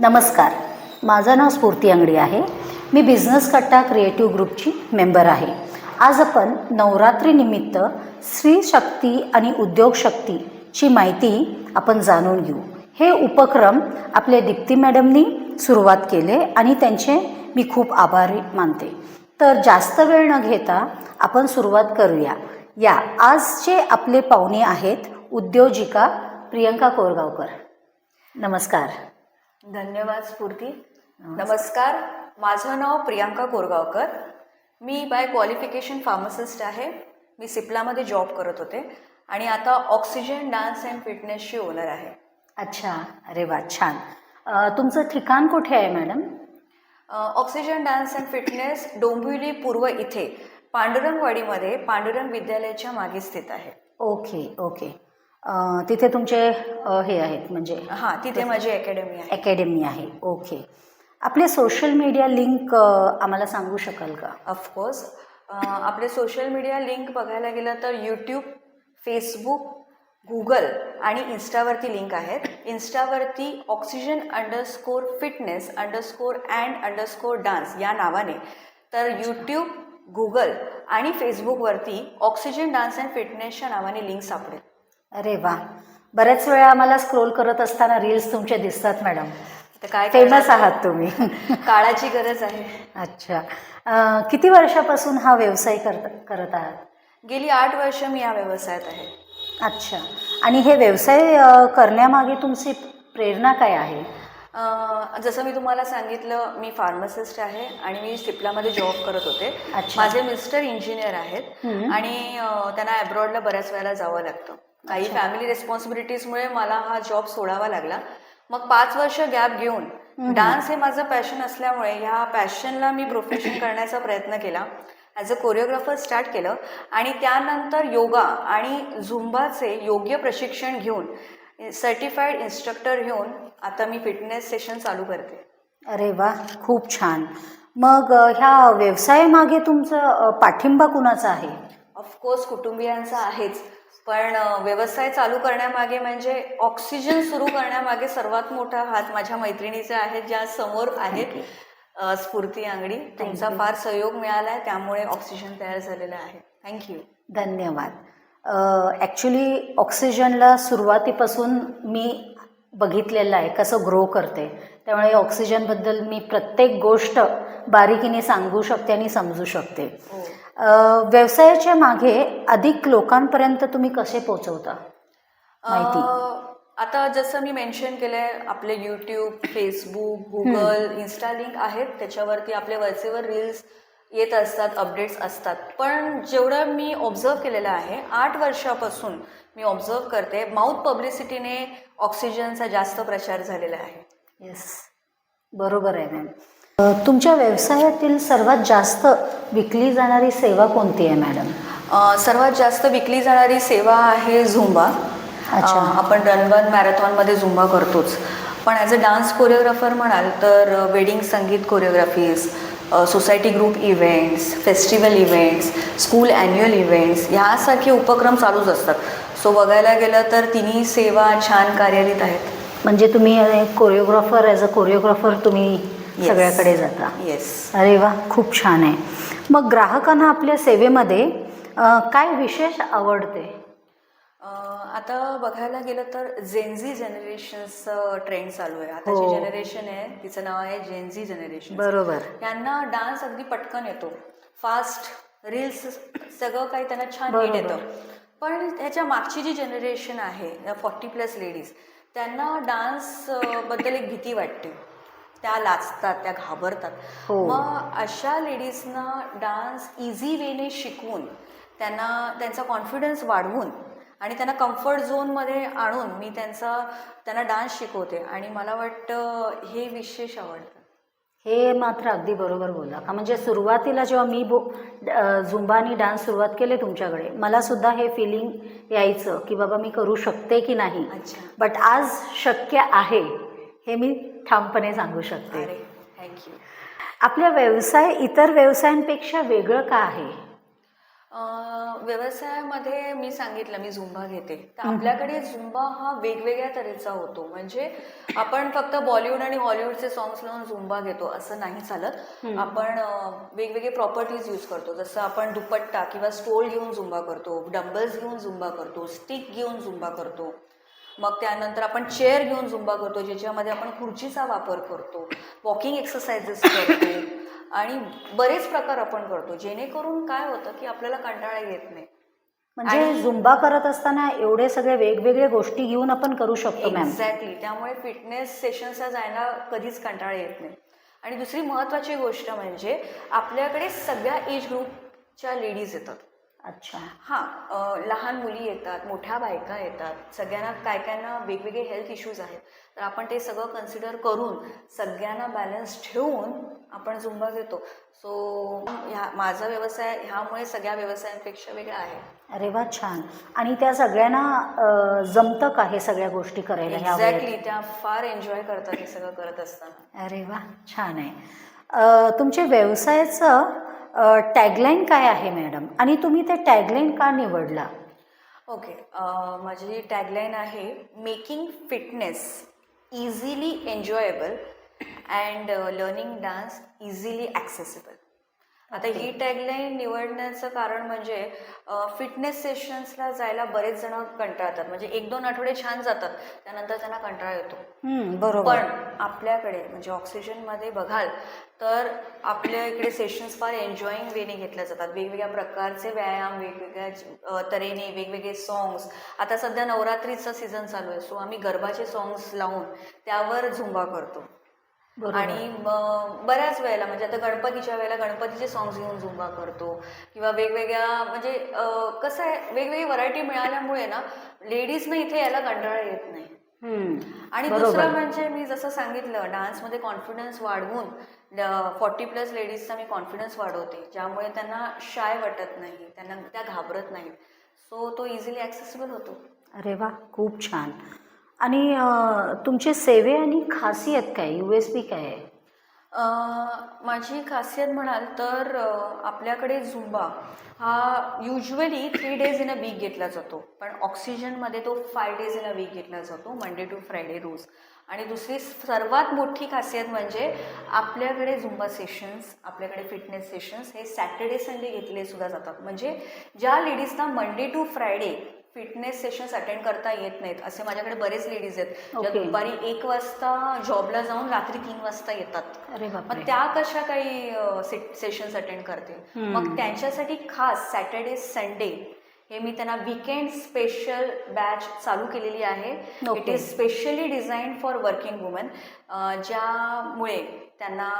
नमस्कार. माझं नाव स्फूर्ती अंगडी आहे. मी बिझनेस कट्टा क्रिएटिव्ह ग्रुपची मेंबर आहे. आज आपण नवरात्रीनिमित्त स्त्री शक्ती आणि उद्योग शक्तीची माहिती आपण जाणून घेऊ. हे उपक्रम आपल्या दीप्ती मॅडमनी सुरुवात केले आणि त्यांचे मी खूप आभारी मानते. तर जास्त वेळ न घेता आपण सुरुवात करूया. या आजचे आपले पाहुणे आहेत उद्योजिका प्रियंका कोरगावकर. नमस्कार. धन्यवाद स्फूर्ती. नमस्कार. माझं नाव प्रियांका कोरगावकर. मी बाय क्वालिफिकेशन फार्मासिस्ट आहे. मी सिप्लामध्ये जॉब करत होते. आणि आता ऑक्सिजन डान्स अँड फिटनेसची ओनर आहे. अच्छा. अरे वा छान. अ, तुमचं ठिकाण कुठे आहे madam? Oxygen dance and fitness Dombivli पूर्व इथे पांडुरंगवाडीमध्ये पांडुरंग विद्यालयाच्या मागे स्थित आहे. Okay okay. तिथे तुमचे हे आहेत म्हणजे हां तिथे माझी अकॅडमी आहे. अकॅडमी आहे. ओके आपले सोशल मीडिया लिंक आम्हाला सांगू शकाल का? ऑफकोर्स आपले सोशल मीडिया लिंक बघायला गेलं तर यूट्यूब फेसबुक गुगल आणि इन्स्टावरती लिंक आहेत. इन्स्टावरती oxygen underscore fitness underscore and underscore dance या नावाने. तर यूट्यूब गुगल आणि फेसबुकवरती ऑक्सिजन डान्स अँड फिटनेसच्या नावाने लिंक सापडेल. अरे वा. बऱ्याच वेळा आम्हाला स्क्रोल करत असताना रील्स तुमचे दिसतात मॅडम तर काय फेमस? आहात तुम्ही. काळाची गरज आहे. अच्छा. अ, किती वर्षापासून हा व्यवसाय करत करत आहात? गेली आठ वर्ष मी या व्यवसायात आहे. अच्छा. आणि हे व्यवसाय अ, करण्यामागे तुमची प्रेरणा काय आहे? अं, जसं मी तुम्हाला सांगितलं मी फार्मासिस्ट आहे आणि मी सिप्लामध्ये जॉब करत होते. अच्छा. माझे मिस्टर इंजिनियर आहेत हम्म. आणि अं, त्यांना अब्रॉडला बऱ्याच वेळेला जावं लागतं. काही फॅमिली रेस्पॉन्सिबिलिटीजमुळे मला हा जॉब सोडावा लागला. मग पाच वर्ष गॅप घेऊन डान्स हे माझं पॅशन असल्यामुळे ह्या पॅशनला मी प्रोफेशन करण्याचा प्रयत्न केला. ॲज अ कोरिओग्राफर स्टार्ट केलं. आणि त्यानंतर योगा आणि झुंबाचे योग्य प्रशिक्षण घेऊन सर्टिफाईड इन्स्ट्रक्टर घेऊन आता मी फिटनेस सेशन चालू करते. अरे वा खूप छान. मग ह्या व्यवसायामागे तुमचं पाठिंबा कुणाचा आहे? ऑफकोर्स कुटुंबियांचा आहेच. पण व्यवसाय चालू करण्यामागे म्हणजे ऑक्सिजन सुरू करण्यामागे सर्वात मोठा हात माझ्या मैत्रिणीचे आहेत ज्या समोर आहेत स्फूर्ती अंगडी तुमचा फार सहयोग मिळाला आहे त्यामुळे ऑक्सिजन तयार झालेलं आहे. थँक्यू. धन्यवाद. ॲक्च्युली ऑक्सिजनला सुरुवातीपासून मी बघितलेलं आहे कसं ग्रो करते. त्यामुळे ऑक्सिजनबद्दल मी प्रत्येक गोष्ट बारीकीने सांगू शकते आणि समजू शकते. हो. व्यवसायाच्या मागे अधिक लोकांपर्यंत तुम्ही कसे पोचवता माहिती. आता जसं मी मेन्शन केलंय आपले YouTube Facebook Google Insta link आहेत. त्याच्यावरती आपले वरचेवर रील्स येत असतात अपडेट्स असतात. पण जेवढं मी ऑब्झर्व केलेलं आहे आठ वर्षापासून मी ऑब्झर्व करते माउथ पब्लिसिटीने ऑक्सिजनचा जास्त प्रचार झालेला आहे. येस बरोबर आहे मॅम तुमच्या व्यवसायातील सर्वात जास्त विकली जाणारी सेवा कोणती आहे मॅडम? सर्वात जास्त विकली जाणारी सेवा आहे झुंबा. आपण रनवन मॅरेथॉनमध्ये झुंबा करतोच. पण ॲज अ डान्स कोरिओग्राफर म्हणाल तर wedding sangeet choreographies society group events festival events school annual events ह्यासारखे उपक्रम चालूच असतात. सो बघायला गेलं तर तिन्ही सेवा छान कार्यान्वित आहेत. म्हणजे तुम्ही कोरिओग्राफर ॲज अ कोरिओग्राफर तुम्ही. सगळ्याकडे जाता. येस अरे वा खूप छान आहे. मग ग्राहकांना आपल्या सेवेमध्ये काय विशेष आवडते? आता बघायला गेलं तर जेनझी जनरेशनचं ट्रेंड चालू आहे. आता जी हो. जनरेशन आहे तिचं नाव आहे जेनझी जनरेशन बरोबर. यांना डान्स अगदी पटकन येतो. फास्ट रील्स सगळं काही त्यांना छान. नीट येतं. पण ह्याच्या मागची जी जनरेशन आहे फॉर्टी प्लस लेडीज त्यांना डान्सबद्दल एक भीती वाटते. त्या लाचतात त्या घाबरतात. हो. मग अशा लेडीजना डान्स इझी वेने शिकवून त्यांना त्यांचा कॉन्फिडन्स वाढवून आणि त्यांना कम्फर्ट झोनमध्ये आणून मी त्यांचा त्यांना डान्स शिकवते. आणि मला वाटतं हे विशेष आवडतं. हे मात्र अगदी बरोबर बोलला. का म्हणजे सुरुवातीला जेव्हा मी बो अ, झुंबा आणि डान्स सुरुवात केले तुमच्याकडे मला सुद्धा हे फिलिंग यायचं की बाबा मी करू शकते की नाही. बट आज शक्य आहे हे मी ठामपणे सांगू शकते. थँक्यू आपल्या व्यवसाय इतर व्यवसायांपेक्षा वेगळं का आहे? व्यवसायामध्ये मी सांगितलं मी झुंबा घेते. तर आपल्याकडे झुंबा हा वेगवेगळ्या तऱ्हेचा होतो. म्हणजे आपण फक्त बॉलिवूड आणि हॉलिवूडचे सॉंग्स लावून झुंबा घेतो असं नाही चालत. आपण वेगवेगळे प्रॉपर्टीज यूज करतो. जसं आपण दुपट्टा किंवा स्टोल घेऊन झुंबा करतो डंबल्स घेऊन झुंबा करतो स्टिक घेऊन झुंबा करतो. मग त्यानंतर आपण चेअर घेऊन झुंबा करतो ज्याच्यामध्ये आपण खुर्चीचा वापर करतो वॉकिंग एक्सरसाइजेस करतो आणि बरेच प्रकार आपण करतो. जेणेकरून काय होतं की आपल्याला कंटाळा येत नाही. म्हणजे झुंबा करत असताना एवढे सगळे वेगवेगळे गोष्टी घेऊन आपण करू शकतो एक्झॅक्टली त्यामुळे फिटनेस सेशन्सला जायला कधीच कंटाळा येत नाही. आणि दुसरी महत्त्वाची गोष्ट म्हणजे आपल्याकडे सगळ्या एज ग्रुपच्या लेडीज येतात. अच्छा. हां लहान मुली येतात मोठ्या बायका येतात सगळ्यांना काय कायना वेगवेगळे हेल्थ इश्यूज आहेत. तर आपण ते सगळं कन्सिडर करून सगळ्यांना बॅलन्स ठेवून आपण झुंबा घेतो. सो ह्या माझा व्यवसाय ह्यामुळे सगळ्या व्यवसायांपेक्षा वेगळा आहे. अरे वा छान. आणि त्या सगळ्यांना जमतं का हे सगळ्या गोष्टी करायला? एक्झॅक्टली त्या फार एन्जॉय करतात हे सगळं करत असताना. अरे वा छान आहे. तुमच्या व्यवसायाचं टॅगलाईन काय आहे मॅडम आणि तुम्ही ते टॅगलाईन का निवडला? ओके माझी टॅगलाईन आहे making fitness easily enjoyable and learning dance easily accessible आता ही टॅगलाईन निवडण्याचं कारण म्हणजे फिटनेस सेशन्सला जायला बरेच जण कंटाळतात. म्हणजे एक दोन आठवडे छान जातात त्यानंतर त्यांना कंटाळा येतो. बरोबर. पण आपल्याकडे म्हणजे ऑक्सिजनमध्ये बघाल तर आपल्या इकडे सेशन्स फार एन्जॉईंग वेने घेतल्या जातात. वेगवेगळ्या प्रकारचे व्यायाम वेगवेगळ्या तऱ्हेने वेगवेगळे सॉंग्स आता सध्या नवरात्रीचा सीझन चालू आहे सो आम्ही गरबाचे सॉंग्स लावून त्यावर झुंबा करतो. आणि बऱ्याच वेळेला म्हणजे आता गणपतीच्या वेळेला गणपतीचे सॉंग्स घेऊन झुंबा करतो किंवा वेगवेगळ्या म्हणजे कसं आहे वेगवेगळी व्हरायटी मिळाल्यामुळे ना लेडीजना इथे यायला कंटाळा येत नाही. आणि. दुसरं म्हणजे मी जसं सांगितलं डान्समध्ये कॉन्फिडन्स वाढवून फॉर्टी प्लस लेडीजचा मी कॉन्फिडन्स वाढवते ज्यामुळे त्यांना शाय वाटत नाही त्यांना त्या घाबरत नाहीत. सो तो इझिली ॲक्सेसिबल होतो. अरे वा खूप छान. आणि तुमचे सेवे आणि खासियत काय? यू एस पी काय आहे? माझी खासियत म्हणाल तर आपल्याकडे झुंबा हा usually three days in a week घेतला जातो. पण ऑक्सिजनमध्ये तो five days in a week घेतला जातो मंडे टू फ्रायडे रोज. आणि दुसरी सर्वात मोठी खासियत म्हणजे आपल्याकडे झुंबा सेशन्स आपल्याकडे फिटनेस सेशन्स हे सॅटर्डे संडे घेतले सुद्धा जातात. म्हणजे ज्या लेडीजना Monday to Friday fitness sessions attend करता येत नाहीत असे माझ्याकडे बरेच लेडीज आहेत ज्या Okay. दुपारी एक वाजता जॉबला जाऊन रात्री तीन वाजता येतात अरे बापरे मग त्या कशा काही सेशन्स अटेंड करतील हम्म. मग त्यांच्यासाठी खास सॅटर्डे संडे हे मी त्यांना विकेंड स्पेशल बॅच चालू केलेली आहे it. Is specially design for working woman ज्यामुळे त्यांना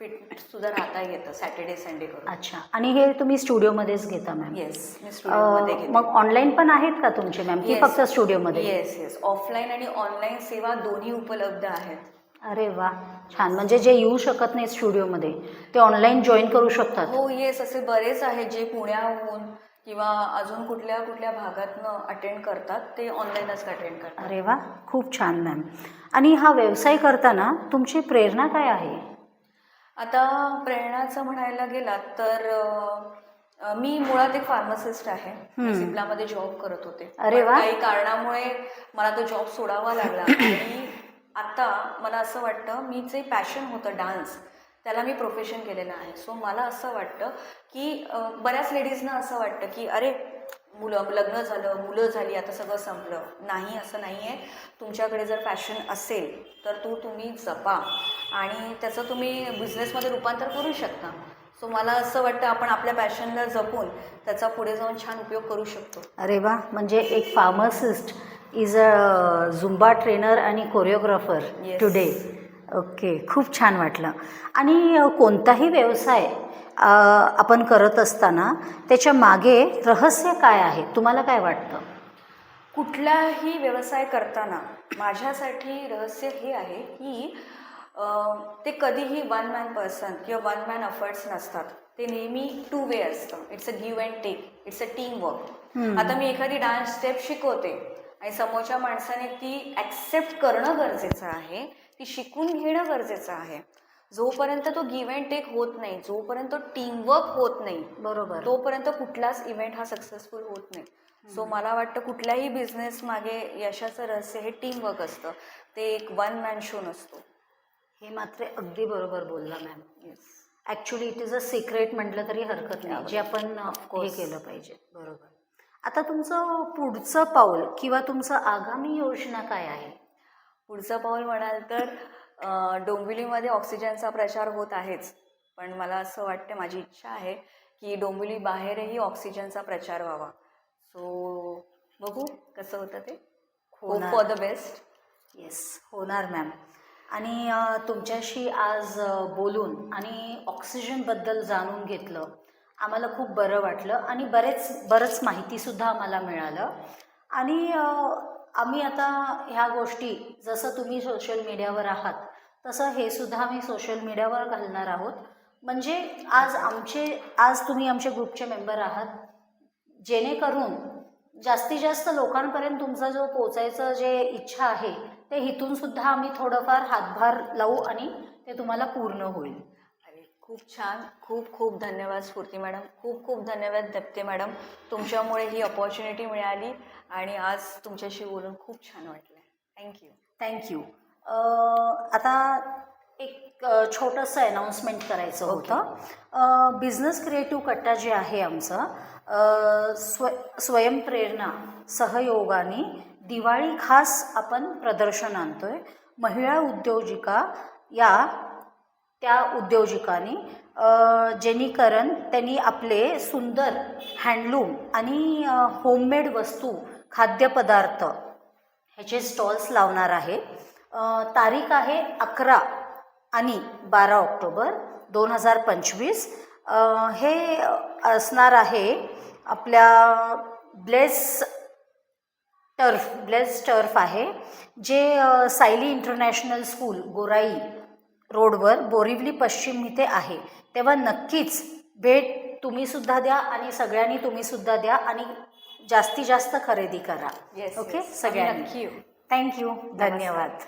फिट सुद्धा राहता येतं. सॅटर्डे संडे करून. अच्छा. आणि हे तुम्ही स्टुडिओमध्येच घेता मॅम येस मी स्टुडिओमध्ये घेते. मग ऑनलाईन पण आहेत का तुमचे मॅम की Yes. फक्त स्टुडिओमध्ये येस येस ऑफलाईन आणि ऑनलाईन सेवा दोन्ही उपलब्ध आहेत. अरे वा. छान. म्हणजे जे येऊ शकत नाही स्टुडिओमध्ये ते ऑनलाईन जॉईन करू शकतात. हो येस असे बरेच आहेत जे पुण्याहून किंवा अजून कुठल्या कुठल्या भागातनं अटेंड करतात ते ऑनलाईनच अटेंड करतात. अरे वा. खूप छान मॅम आणि हा व्यवसाय करताना तुमची प्रेरणा काय आहे? आता प्रेरणाचं म्हणायला गेलात तर अ, मी मुळात एक फार्मासिस्ट आहे. सिप्लामध्ये जॉब करत होते अरे पण वा. काही कारणामुळे मला तो जॉब सोडावा लागला आणि आता मला असं वाटतं मी जे पॅशन होतं डान्स त्याला मी प्रोफेशन केलेलं आहे सो मला असं वाटतं की अ, बऱ्याच लेडीजना असं वाटतं की अरे मुलं लग्न झालं मुलं झाली आता सगळं संपलं. नाही असं नाही आहे तुमच्याकडे जर पॅशन असेल तर तो तुम्ही जपा. आणि त्याचं तुम्ही बिझनेसमध्ये रूपांतर करू शकता. सो मला असं वाटतं आपण आपल्या पॅशनला जपून त्याचा पुढे जाऊन छान उपयोग करू शकतो. अरे वा! म्हणजे एक pharmacist is a Zumba trainer आणि कोरिओग्राफर. टुडे ओके खूप छान वाटलं. आणि कोणताही व्यवसाय आपण करत असताना त्याच्यामागे रहस्य काय आहे? तुम्हाला काय वाटतं? कुठलाही व्यवसाय करताना माझ्यासाठी रहस्य हे आहे की ते कधीही वन मॅन पर्सन किंवा वन मॅन अफर्ट्स नसतात. ते नेहमी टू वे असतं. It's a give and take it's a team work. आता मी एखादी डान्स स्टेप शिकवते आणि समोरच्या माणसाने ती ॲक्सेप्ट करणं गरजेचं आहे ती शिकून घेणं गरजेचं आहे. जोपर्यंत तो गिव्ह अँड टेक होत नाही जोपर्यंत टीमवर्क होत नाही बरोबर. तोपर्यंत कुठलाच इव्हेंट हा सक्सेसफुल होत नाही. सो मला वाटतं कुठल्याही बिझनेस मागे यशाचं रहस्य हे टीमवर्क असतं. ते एक वन मॅन शो नसतो. हे मात्र अगदी बरोबर बोलला ma'am yes actually it is a secret म्हटलं तरी हरकत नाही जे आपण हे. केलं पाहिजे. बरोबर. आता तुमचं पुढचं पाऊल किंवा तुमचं आगामी योजना काय आहे? पुढचं पाऊल म्हणाल तर डोंबिवलीमध्ये ऑक्सिजनचा प्रचार होत आहेच. पण मला असं वाटतं माझी इच्छा आहे की डोंबिवली बाहेरही ऑक्सिजनचा प्रचार व्हावा. सो बघू कसं होतं ते. Hope for the best yes होणार मॅम आणि तुमच्याशी आज बोलून आणि ऑक्सिजनबद्दल जाणून घेतलं आम्हाला खूप बरं वाटलं आणि बरेच बरंच माहितीसुद्धा आम्हाला मिळालं. आणि आम्ही आता ह्या गोष्टी जसं तुम्ही सोशल मीडियावर आहात तसं हे सुद्धा आम्ही सोशल मीडियावर घालणार आहोत. म्हणजे आज आमचे आज तुम्ही आमच्या ग्रुपचे मेंबर आहात. जेणेकरून जास्तीत जास्त लोकांपर्यंत तुमचा जो पोचायचं जे इच्छा आहे ते इथून सुद्धा आम्ही थोडंफार हातभार लावू आणि ते तुम्हाला पूर्ण होईल. अरे खूप छान खूप खूप धन्यवाद स्फूर्ती मॅडम. खूप खूप धन्यवाद दप्ते मॅडम. तुमच्यामुळे ही अपॉर्च्युनिटी मिळाली आणि आज तुमच्याशी बोलून खूप छान वाटलं. थँक्यू थँक्यू आता एक छोटंसं अनाऊन्समेंट करायचं होतं. बिझनेस क्रिएटिव्ह कट्टा जे आहे आमचं स्व स्वयंप्रेरणा सहयोगाने दिवाळी खास आपण प्रदर्शन आणतोय. महिला उद्योजिका या त्या उद्योजकांनी जेणेकरून त्यांनी आपले सुंदर हँडलूम आणि होममेड वस्तू खाद्यपदार्थ ह्याचे स्टॉल्स लावणार आहे. अ, तारीख आहे अकरा आणि बारा ऑक्टोबर दोन हजार पंचवीस. हे असणार आहे आपल्या ब्लेस टर्फ ब्लेस टर्फ आहे जे सायली इंटरनॅशनल स्कूल गोराई रोडवर बोरिवली पश्चिम इथे आहे. तेव्हा नक्कीच भेट तुम्हीसुद्धा द्या आणि सगळ्यांनी तुम्हीसुद्धा द्या आणि जास्तीत जास्त खरेदी करा. ओके सगळ्यांनी. थँक्यू धन्यवाद.